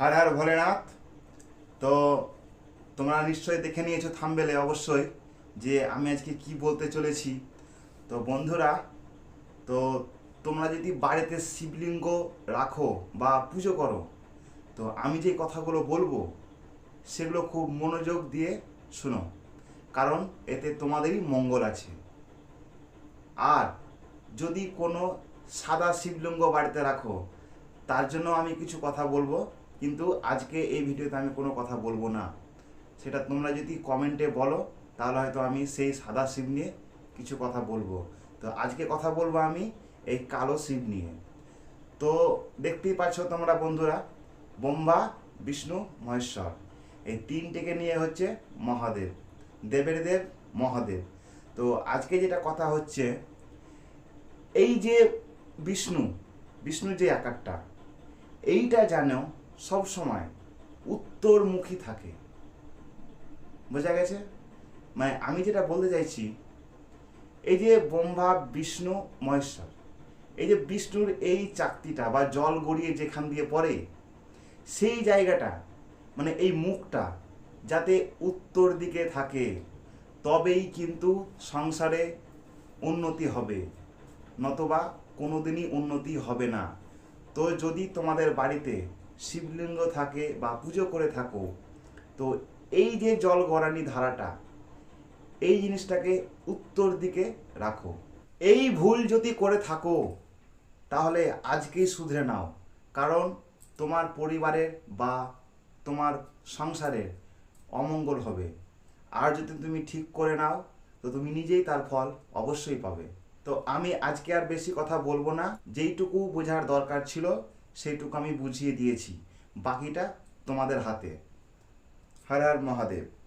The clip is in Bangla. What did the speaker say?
হার হার ভোলেনাথ। তো তোমরা নিশ্চয়ই দেখে নিয়েছো থামবেলে অবশ্যই যে আমি আজকে কি বলতে চলেছি। তো বন্ধুরা, তো তোমরা যদি বাড়িতে শিবলিঙ্গ রাখো বা পুজো করো, তো আমি যে কথাগুলো বলব সেগুলো খুব মনোযোগ দিয়ে শোনো, কারণ এতে তোমাদেরই মঙ্গল আছে। আর যদি কোনো সাদা শিবলিঙ্গ বাড়িতে রাখো, তার জন্য আমি কিছু কথা বলব। কিন্তু আজকে এই ভিডিওতে আমি কোনো কথা বলব না। সেটা তোমরা যদি কমেন্টে বলো, তাহলে হয়তো আমি সেই সাদা শিব নিয়ে কিছু কথা বলব। তো আজকে কথা বলব আমি এই কালো শিব নিয়ে। তো দেখতেই পাচ্ছ তোমরা বন্ধুরা ব্রহ্মা বিষ্ণু, মহেশ্বর। এই তিনটেকে নিয়ে হচ্ছে মহাদেব দেবের দেব মহাদেব। তো আজকে যেটা কথা হচ্ছে, এই যে বিষ্ণু বিষ্ণু যে আকারটা, এইটা যেন সব সময় উত্তরমুখী থাকে। বোঝা গেছে? মানে আমি যেটা বলতে চাইছি, এই যে ব্রহ্মা, বিষ্ণু, মহেশ্বর, এই যে বিষ্ণুর এই চাকতিটা বা জল গড়িয়ে যেখান দিয়ে পড়ে, সেই জায়গাটা মানে এই মুখটা যাতে উত্তর দিকে থাকে, তবেই কিন্তু সংসারে উন্নতি হবে। নতবা কোনোদিনই উন্নতি হবে না। তো যদি তোমাদের বাড়িতে শিবলিঙ্গ থাকে বা পুজো করে থাকো, তো এই যে জল গড়ানি ধারাটা, এই জিনিসটাকে উত্তর দিকে রাখো। এই ভুল যদি করে থাকো, তাহলে আজকেই শুধরে নাও। কারণ তোমার পরিবারের বা তোমার সংসারের অমঙ্গল হবে। আর যদি তুমি ঠিক করে নাও, তো তুমি নিজেই তার ফল অবশ্যই পাবে। তো আমি আজকে আর বেশি কথা বলব না। যেইটুকু বোঝার দরকার ছিল সেইটুকু আমি বুঝিয়ে দিয়েছি। বাকিটা তোমাদের হাতে। হর হর মহাদেব।